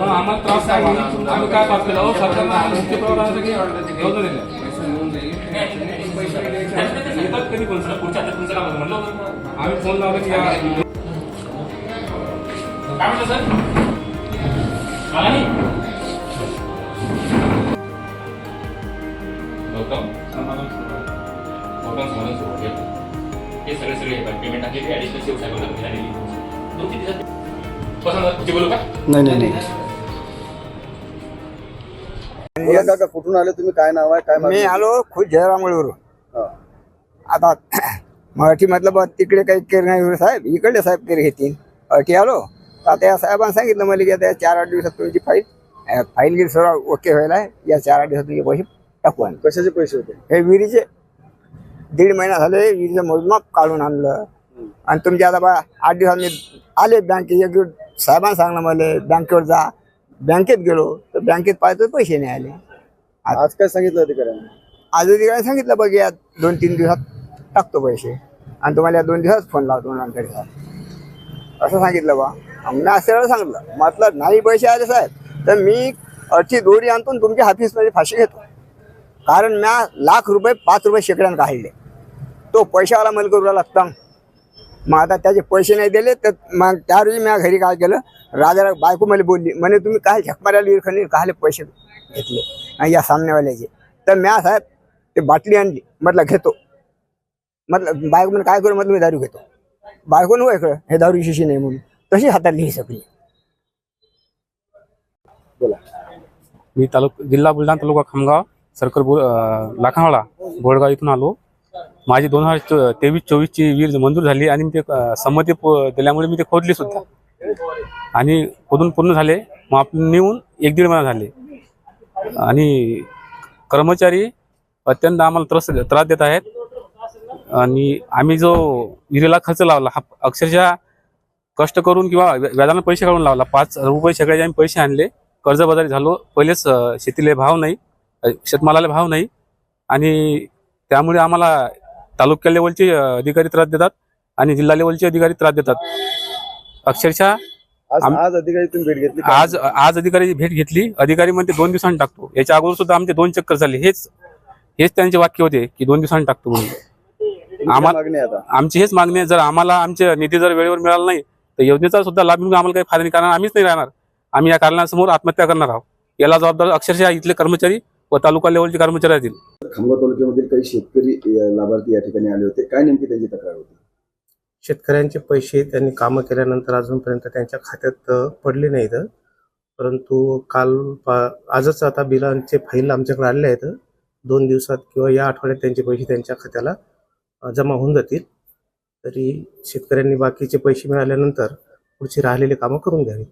पण आम्हाला त्रास काय आम्ही काय पास केलं सरकारनं मुख्य प्रवाहासाठी योजना दिल्या येतात कधी पण सर पुढच्या आता तुमचं काम म्हणलं होतं. आम्ही फोन लावला की या. काय सर? मला नाही गौतम गौतम समोरून सुरू हे सगळे सगळे पेमेंट टाकले ऍडिशनल सेव साहेबांना दोन तीन दिवसात. बोलू का? नाही नाही नाही. बोला काका कुठून आले तुम्ही? काय नाव आहे? काय मी? आलो खुश जयरामळवरून. आता मराठी मधलं तिकडे काही केर नाही साहेब. इकडे साहेब केर घेतील. अटी आलो. आता या साहेबांनी सांगितलं मला की आता चार आठ दिवसात तुमची फाईल फाईल गिर सर्व ओके व्हायला आहे. या चार आठ दिवसात तुझे पैसे टाकू कशाचे पैसे होते? हे विहिरीचे. दीड महिना झाले विहिरीचं मोजमाप काढून आणलं. आणि तुमच्या आता बा आठ दिवसात मी आले दिवस साहेबांनी सांगलं मला बँकेवर जा. बँकेत गेलो तर बँकेत पाहतो पैसे नाही आले. आज काय सांगितलं अधिकाऱ्यांनी आज अधिकाऱ्याने सांगितलं बघ या दोन तीन दिवसात टाकतो पैसे आणि तुम्हाला या दोन दिवसात फोन लावतो नंतर असं सांगितलं बा. मी असं वेळा सांगितलं. म्हटलं नाही पैसे आले साहेब तर मी अर्थी दोरी आणतो आणि तुमच्या ऑफिसमध्ये फाशी घेतो. कारण म्या लाख रुपये पाच रुपये शेकड्यानं काढले. तो पैशावाला मला करू लागता. मग आता त्याचे पैसे नाही दिले तर मग त्या रोजी मी घरी काय केलं? राजाला बायको मला बोलली म्हणे तुम्ही काय झकमाऱ्याला विरखणी कायले पैसे घेतले? आणि या सामनेवाल्याचे तर म्या साहेब ते बाटली आणली म्हटलं घेतो. म्हटलं बायको म्हणून काय करू? म्हटलं मी दारू घेतो. बायको नको इकडं हे दारू शिशी नाही म्हणून. तशी हातातली ही सगळी. बोला. मी तालुका जिल्हा बुलढाणा तालुका खामगाव सर्कल बोल अं, लाखावाडा इथून आलो. माझी दोन हजार चो- तेवीस चोवीसची वीर मंजूर झाली आणि मी ते संमती प- दिल्यामुळे मी ते खोदली सुद्धा. आणि खोदून पूर्ण झाले. मग नेऊन एक दीड महिना झाले. आणि कर्मचारी अत्यंत आम्हाला त्रास त्रास देत आहेत. आणि आम्ही जो विहिरीला खर्च लावला हा अक्षरशः कष्ट करून किंवा व्याजाने व्याजानं पैसे काढून लावला. पाच रुपये सगळ्याचे आम्ही पैसे आणले. कर्जबाजारी झालो. पहिलेच शेतीला भाव नाही. शेतमालाला भाव नाही. आणि त्यामुळे आम्हाला तालुक्या लेवलचे अधिकारी त्रास देतात आणि जिल्हा लेवलचे अधिकारी त्रास देतात. अक्षरशः आज आज अधिकारी तुम्ही भेट घेतली आज आज अधिकारी भेट घेतली. अधिकारी म्हणते दोन दिवसांनी टाकतो. याच्या अगोदर सुद्धा आमचे दोन चक्कर झाले. हेच हेच त्यांचे वाक्य होते की दोन दिवसांनी टाकतो म्हणून. तुमची आम्हा- मागणी आहे आता. आमची हेच मागणी आहे. जर आम्हाला आमचे निधी जर वेळेवर मिळाला नाही तर योजनेचा सुद्धा लाभ मिळून आम्हाला काही फायदा नाही कारण आम्हीच नाही राहणार. आम्ही या कारणासमोर आत्महत्या करणार आहोत. याला जबाबदार अक्षरशः इथले कर्मचारी व तालुका लेवलचे कर्मचारी असतील खामगाव तालुक्यामधील काही शेतकरी अ, लाभार्थी या ठिकाणी आले होते. काय नेमकी त्यांची तक्रार होती? शेतकऱ्यांचे पैसे त्यांनी कामं केल्यानंतर अजूनपर्यंत त्यांच्या खात्यात अ, पडले नाहीत. परंतु काल पा- आजच आता बिलांचे फाईल आमच्याकडे आले आहेत. दोन दिवसात किंवा या आठवड्यात त्यांचे पैसे त्यांच्या खात्याला अ, जमा होऊन जातील. तरी शेतकऱ्यांनी बाकीचे पैसे मिळाल्यानंतर पुढची राहिलेली कामं करून घ्यावीत.